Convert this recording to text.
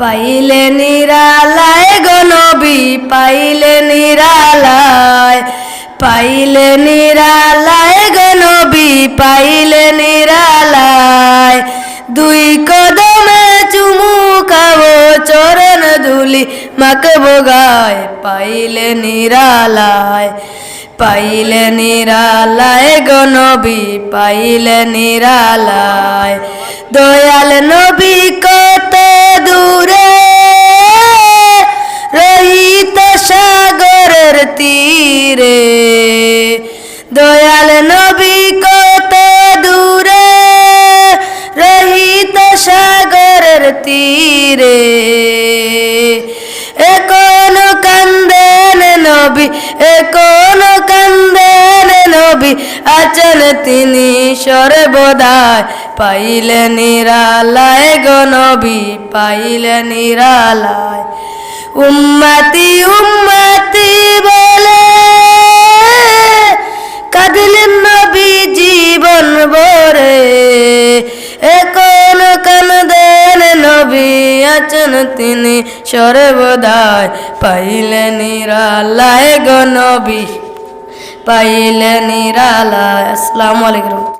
পাইলে নিরালায় গো নবী, পাইলে নিরালায় পাইলে নিরালায় গো নবী, পাইলে নিরালায়। দুই কদমে চুমু খাব চরণ ধুলি মাখবো গায়, পাইলে নিরালায় পাইলে নিরালায় গো নবী, পাইলে নিরালায়। দয়াল নবী তীরে দয়াল নবী কত দূরে, রহিত সাগরের তীরে। এখন কান্দেন নবী এখন কান্দেন নবী আচন তিনি সর্বদায় পাইলে নিরালায় গো নবী পাইলে নিরালায়। উম্মতি উম্মতি নবী আছেন তিনি সর্বদায় পাইলে নিরালায় গো নবী পাইলে নিরালায় আসসালামু আলাইকুম।